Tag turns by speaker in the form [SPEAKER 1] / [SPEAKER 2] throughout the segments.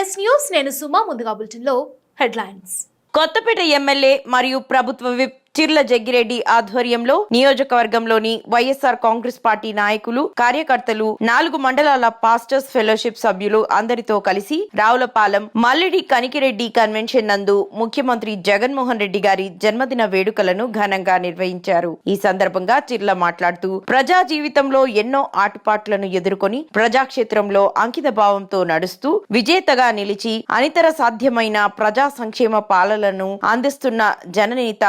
[SPEAKER 1] MS news నేను సుమా ముందుగా బులెటిన్లో హెడ్లైన్స్.
[SPEAKER 2] కొత్తపేట ఎమ్మెల్యే మరియు ప్రభుత్వ విప్ చిర్ల జగ్గిరెడ్డి ఆధ్వర్యంలో నియోజకవర్గంలోని వైఎస్ఆర్ కాంగ్రెస్ పార్టీ నాయకులు కార్యకర్తలు నాలుగు మండలాల పాస్టర్స్ ఫెలోషిప్ సభ్యులు అందరితో కలిసి రావులపాలెం మల్లిడి కనికిరెడ్డి కన్వెన్షన్ నందు ముఖ్యమంత్రి జగన్మోహన్ రెడ్డి గారి జన్మదిన వేడుకలను ఘనంగా నిర్వహించారు. ఈ సందర్భంగా చిర్ల మాట్లాడుతూ ప్రజా జీవితంలో ఎన్నో ఆటుపాట్లను ఎదుర్కొని ప్రజాక్షేత్రంలో అంకిత భావంతో నడుస్తూ విజేతగా నిలిచి అనితర సాధ్యమైన ప్రజా సంక్షేమ పాలనను అందిస్తున్న జననేత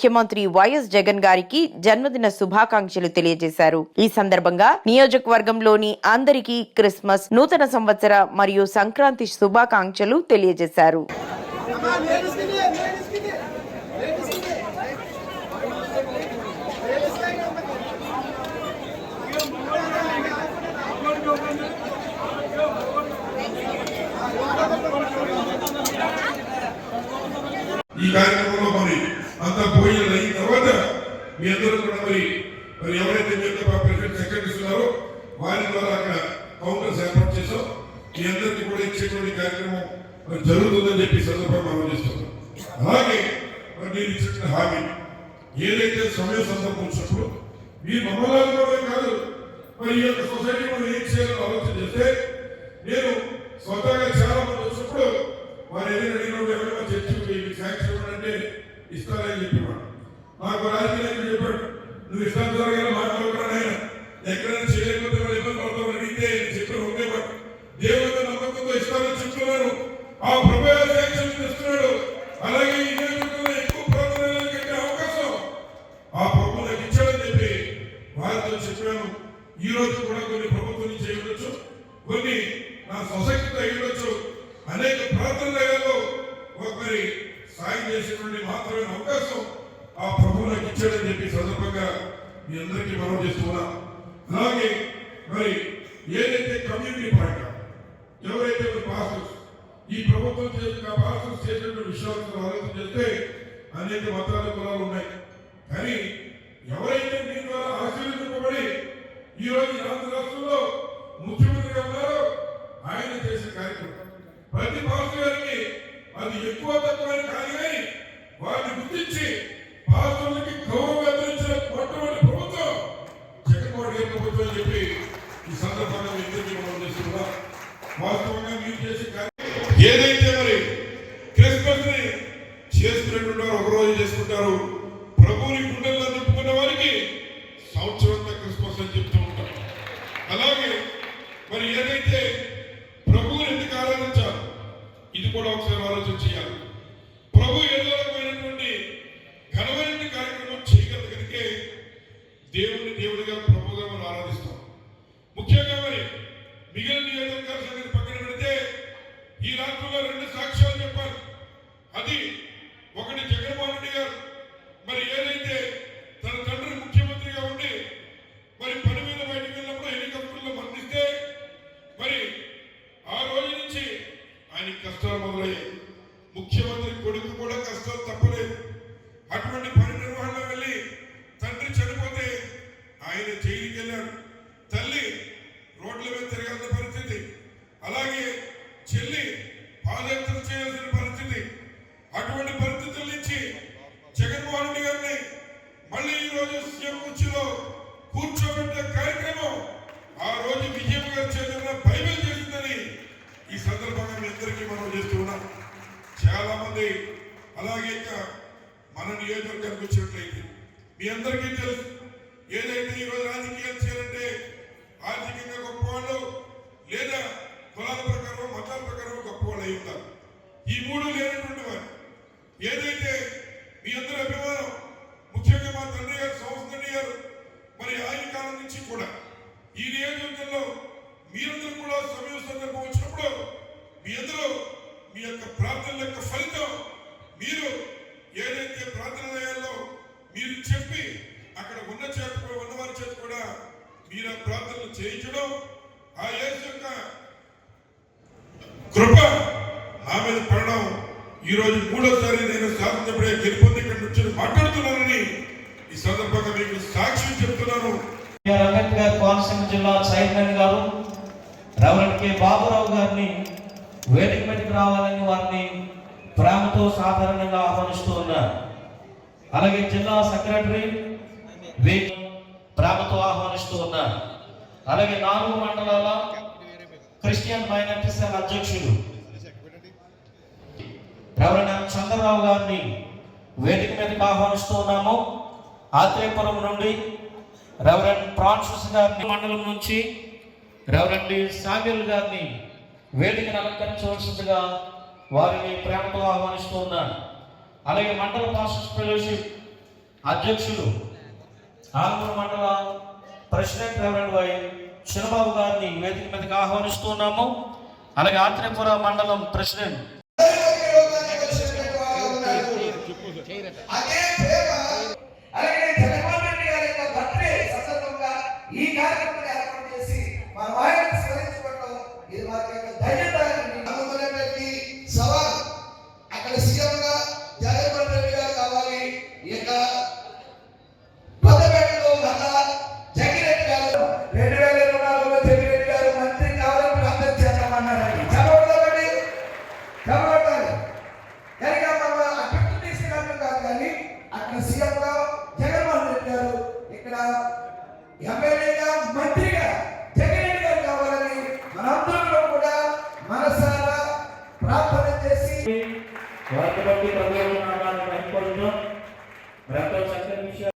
[SPEAKER 2] ముఖ్యమంత్రి వైఎస్ జగన్ గారికి జన్మదిన శుభాకాంక్షలు తెలియజేశారు. ఈ సందర్భంగా నియోజకవర్గంలోని అందరికీ క్రిస్మస్ నూతన సంవత్సర మరియు సంక్రాంతి శుభాకాంక్షలు తెలియజేశారు.
[SPEAKER 3] ఈ కార్యక్రమం మరి అంత భోజనం అయిన తర్వాత మీ కూడా మరి మరి ఎవరైతే మీ యొక్క ప్రెసిడెంట్ సెక్రటరీస్ ఉన్నారో వారి ద్వారా అక్కడ కౌంటర్స్ ఏర్పాటు చేసాం మీ అందరికీ కూడా ఇచ్చేటువంటి కార్యక్రమం మరి జరుగుతుందని చెప్పి సందర్భంగా మనం చేస్తున్నాం. అలాగే మరి నేను ఇచ్చిన హామీ ఏదైతే సమయం సందర్భం వచ్చినప్పుడు మీరు మమ్మల్ని కాదు మరి ఈ యొక్క సొసైటీ మనం ఏం చేయాలని ఆలోచన చేస్తే నేను స్వతహాగా చాలా మంది వచ్చినప్పుడు వారు ఏదైనా అడిగినప్పుడు ఎవరైనా చర్చ మీకు శాంక్షన్ ఇవ్వండి అంటే ఇస్తారని చెప్పేవాడు నాకు రాజకీయ చెప్పాడు నువ్వు ఇస్తాను జరగాలి మాట్లాడుకున్నాడు ఆయన ఎక్కడైనా చేయలేకపోతే వాళ్ళు ఇబ్బంది పడతామని అడిగితే చెప్పిన ఒకే మాట. దేవుడు నమ్మకంతో ఇస్తానని చెప్తున్నాను ఆ ప్రభావం శాంక్షన్ ఇస్తున్నాడు అలాగే ఈ ఎక్కువ ప్రాంతాలకు కట్టే అవకాశం ఆ ప్రభుత్వం నాకు ఇచ్చాడని చెప్పి వారితో చెప్పాను. ఈ రోజు కూడా కొన్ని ప్రభుత్వం నుంచి చేయవచ్చు కొన్ని నా సొసైటీతో అయి అనేక ప్రాంతాలలో ఒకరి సాయం చేసేటువంటి మాత్రమే అవకాశం. ఆ ప్రభు నాకు ఇచ్చాడని చెప్పి సందర్భంగా మీ అందరికీ మనం చేస్తున్నా అలాగే మరి ఏదైతే కమ్యూనిటీ పాయింట్ ఎవరైతే పాస్టర్స్ ఈ ప్రభుత్వం చేసిన పాస్టర్స్ చేసినటువంటి విషయాలను ఆలోచన చేస్తే అనేక మతాల కులాలు ఉన్నాయి. కానీ ఎవరైతే మీ ద్వారా ఆశీర్వదింపబడి ఈ రోజు ఈ ఆంధ్ర రాష్ట్రంలో ముఖ్యమంత్రిగా ఉన్నారో ఆయన చేసే కార్యక్రమం ప్రతి పాస్టర్ గారికి అది ఎక్కువ తక్కువైన కాదు కానీ వారిని గుర్తించి పాస్టర్లకి గౌరవం అందించిన మొట్టమొదటి ప్రభుత్వం జగన్మోహన్ గారి ప్రభుత్వం అని చెప్పి ఈ సందర్భంగా మీ అందరికీ మనం చేస్తున్నా వాస్తవంగా మీరు చేసే కార్యక్రమం ఏదైతే మరి క్రిస్మస్ని చేసుకునేటువంటి ఒక రోజు చేసుకుంటారు ప్రభువుని గుండెల్లో నింపుకున్న వారికి సంవత్సరం అంతా క్రిస్మస్ అని చెప్తూ ఉంటారు. అలాగే మరి ఏదైతే ప్రభువుని ఎందుకు ఆరాధించాలి ఇది కూడా ఒకసారి ఆలోచన చేయాలి. ప్రభు ఏదో రకమైనటువంటి ఘనమైన కార్యక్రమం చేయగలిగితే దేవుని దేవుడిగా ప్రభుగా మనం ఆరాధిస్తాం ముఖ్యంగా మరి మిగిలిన నియోజకవర్గాల సంగతి పక్కన పెడితే ఈ రాష్ట్రంలో రెండు సాక్ష్యాలు చెప్పాలి అది ఒకటి జగన్మోహన్ రెడ్డి గారు మరి ఏదైతే తన తండ్రి ముఖ్యమంత్రిగా ఉండి మరి పని మీద బయటకు వెళ్ళినప్పుడు హెలికాప్టర్లో మరణిస్తే మరి ఆ రోజు నుంచి ఆయన కష్టాలు మొదలయ్యాయి ముఖ్యమంత్రి కొడుకు కూడా కష్టాలు తప్పలేదు అటువంటి పని నిర్వహణలో వెళ్ళి తండ్రి చనిపోతే ఆయన జైలుకి వెళ్ళాడు తల్లి రోడ్ల మీద తిరగాల్సిన పరిస్థితి. అలాగే చెల్లి పాదయాత్ర చేయాల్సిన పరిస్థితి. అటువంటి పరిస్థితుల నుంచి జగన్మోహన్ రెడ్డి గారిని మళ్ళీ ఈ రోజు సీఎం కుర్చీలో కూర్చోబెట్టే కార్యక్రమం ఆ రోజు విజయం గారు చేతుల్లో బైబిల్ చేసిందని ఈ సందర్భంగా మీ అందరికీ మనం చేస్తున్నాం చాలా మంది అలాగే ఇంకా మన నియోజకవర్గానికి వచ్చినట్లయితే మీ అందరికీ తెలుసు. ఏదైతే ఈ రాజకీయాలు చేయాలంటే ఆర్థికంగా గొప్పవాళ్ళు లేదా కులాల ప్రకారం మతాల ప్రకారం గొప్పవాళ్ళు అయి ఉంటారు. ఈ మూడు లేనటువంటి వారు ఏదైతే మీ అందరి అభిమానం ముఖ్యంగా మా తండ్రి గారు సంస్థ గారు మరి ఆయన కాలం నుంచి కూడా ఈ నియోజకవర్గంలో మీరందరూ కూడా సమయం సందర్భం వచ్చినప్పుడు మీ అందరూ మీ యొక్క ప్రార్థనల యొక్క ఫలితం మీరు ఏదైతే ప్రార్థనాలయాల్లో మీరు చెప్పి అక్కడ ఉన్న చేత ఉన్న వారి చేత కూడా మీరు ప్రార్థనలు చేయించడం ఆ యేసు యొక్క కృప నా మీద పడడం. ఈ రోజు మూడోసారి నేను సాధించబడే గెలుపొంది ఇక్కడ నుంచి మాట్లాడుతున్నానని ఈ సందర్భంగా మీకు సాక్ష్యం చెప్తున్నాను.
[SPEAKER 4] కోనసీమ జిల్లా చైర్మన్ గారు రెవరెంట్ కె బాబురావు గారిని వేదిక మీదకి రావాలని వారిని ప్రేమతో సాధారణంగా ఆహ్వానిస్తూ ఉన్నారు. అలాగే జిల్లా సెక్రటరీ ప్రేమతో ఆహ్వానిస్తూ ఉన్నారు. అలాగే నాలుగు మండలాల క్రిస్టియన్ మైనార్టీ సెల్ అధ్యక్షులు ఎవరైనా చంద్రరావు గారిని వేదిక మీదకి ఆహ్వానిస్తూ ఉన్నాము. ఆత్రేయపురం నుండి రెవరెండ్ ఫ్రాన్సిస్ గారిని మండలం నుంచి రెవరెండ్ సామ్యుల్ గారిని వేదికను అలంకరించవలసిందిగా వారిని ప్రేమతో ఆహ్వానిస్తూ ఉన్నాను అలాగే మండల పాస్టర్స్ ఫెలోషిప్ అధ్యక్షులు ఆలమూరు మండల ప్రెసిడెంట్ రెవరెండ్ వై చిరబాబు గారిని వేదిక మీదకి ఆహ్వానిస్తున్నాము అలాగే ఆత్రేపుర మండలం ప్రెసిడెంట్
[SPEAKER 5] ఈ కార్యక్రమాన్ని ఏర్పాటు చేసి మన వారిని స్మరించుకోవడం ఇది